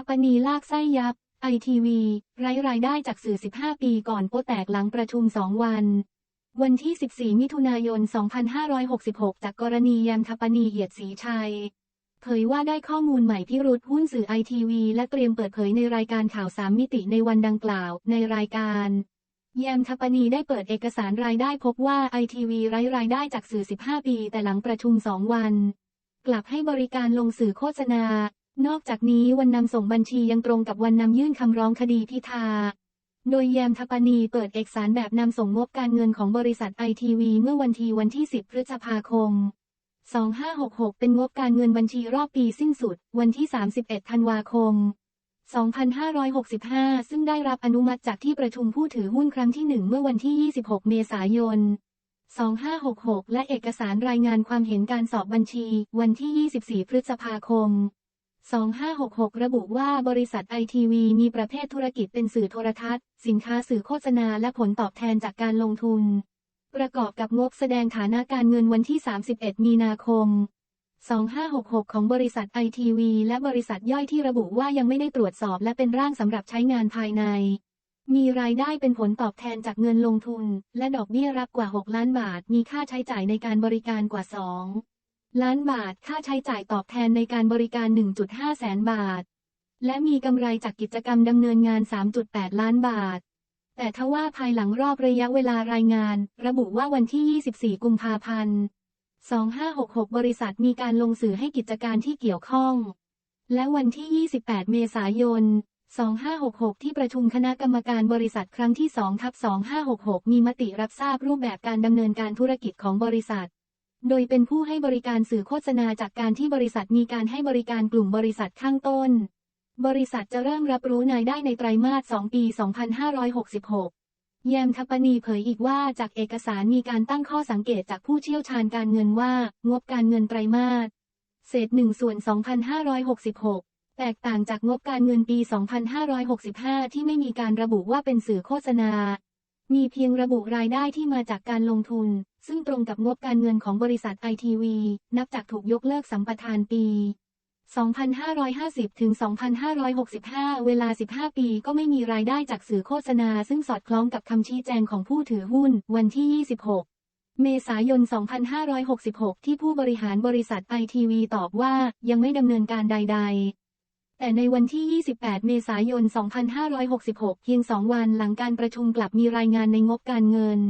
ทัปปนีลากไส้ยับ ไอทีวีไร้รายได้จากสื่อ 15 ปีก่อนโปแตกหลังประชุม 2 วัน วันที่ 14 มิถุนายน 2566 จากกรณีแยมทัปปนีเอียดศรีชัย เผยว่าได้ข้อมูลใหม่พิรุษหุ้นสื่อไอทีวีและเตรียมเปิดเผยในรายการข่าวสามมิติในวันดังกล่าวในรายการแยมทัปปนีได้เปิดเอกสารรายได้พบว่าไอทีวีไร้รายได้จากสื่อ 15 ปี แต่หลังประชุม 2 วัน กลับให้บริการลงสื่อโฆษณา นอกจากนี้วันนำส่งบัญชียังตรงกับวันนำยื่นคำร้องคดีพิธา โดยแยมทัปปนีเปิดเอกสารแบบนำส่งงบการเงินของบริษัทไอทีวีเมื่อวันที่วันที่ 10 พฤษภาคม 2566 เป็นงบการเงินบัญชีรอบปีสิ้นสุด วันที่ 31 ธันวาคม 2565 ซึ่งได้รับอนุมัติจากที่ประชุมผู้ถือหุ้นครั้งที่ 1 เมื่อวันที่ 26 เมษายน 2566 และเอกสารรายงานความเห็นการสอบบัญชี วันที่ 24 พฤษภาคม 2566 ระบุว่าบริษัทไอทีวีมีประเภทธุรกิจเป็นสื่อโทรทัศน์ สินค้าสื่อโฆษณาและผลตอบแทนจากการลงทุน ประกอบกับงบแสดงฐานะการเงินวันที่ 31 มีนาคม 2566 ของบริษัทไอทีวีและบริษัทย่อยที่ระบุว่ายังไม่ได้ตรวจสอบและเป็นร่างสำหรับใช้งานภายใน มีรายได้เป็นผลตอบแทนจากเงินลงทุน และดอกเบี้ยรับกว่า 6 ล้านบาท มีค่าใช้จ่ายในการบริการกว่า 2 ล้านบาท ค่าใช้จ่ายตอบแทนในการบริการ 1.5 แสนบาท และมีกำไรจากกิจกรรมดำเนินงาน 3.8 ล้านบาท แต่ทว่าภายหลังรอบระยะเวลารายงาน ระบุว่าวันที่ 24 กุมภาพันธ์ 2566 บริษัทมีการลงสื่อให้กิจการที่เกี่ยวข้อง และวันที่ 28 เมษายน 2566 ที่ประชุมคณะกรรมการบริษัทครั้งที่2ทับ2566 มีมติรับทราบรูปแบบการดำเนินการธุรกิจของบริษัท โดยเป็นผู้ให้บริการสื่อโฆษณาจากการที่บริษัทมีการให้บริการกลุ่มบริษัทข้างต้น บริษัทจะเริ่มรับรู้นายได้ในไตรมาส 2 ปี 2566 แยมทัปปนีเผยอีกว่าจากเอกสารมีการตั้งข้อสังเกตจากผู้เชี่ยวชาญการเงินว่า งบการเงินไตรมาส เศษ1ส่วน 2566 แตกต่างจากงบการเงินปี 2565 ที่ไม่มีการระบุว่าเป็นสื่อโฆษณา มีเพียงระบุรายได้ที่มาจากการลงทุน ซึ่งตรงกับงบการเงินของบริษัทไอทีวีนับจากถูกยกเลิกสัมปทานปี 2550 ถึง 2565 เวลา 15 ปีก็ไม่มีรายได้จากสื่อโฆษณา ซึ่งสอดคล้องกับคำชี้แจงของผู้ถือหุ้น วันที่ 26 เมษายน 2566 ที่ผู้บริหารบริษัทไอทีวีตอบว่ายังไม่ดำเนินการใด ๆ แต่ในวันที่ 28 เมษายน 2566 เพียงสองวันหลังการประชุมกลับมีรายงานในงบการเงิน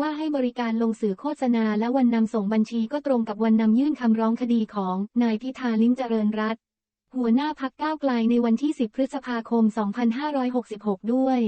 ว่าให้บริการลงสื่อโฆษณาและวันนำส่งบัญชีก็ตรงกับวันนำยื่นคำร้องคดีของนายพิธาลิ้มเจริญรัตน์หัวหน้าพักก้าวไกลในวันที่ 10 พฤษภาคม 2566 ด้วย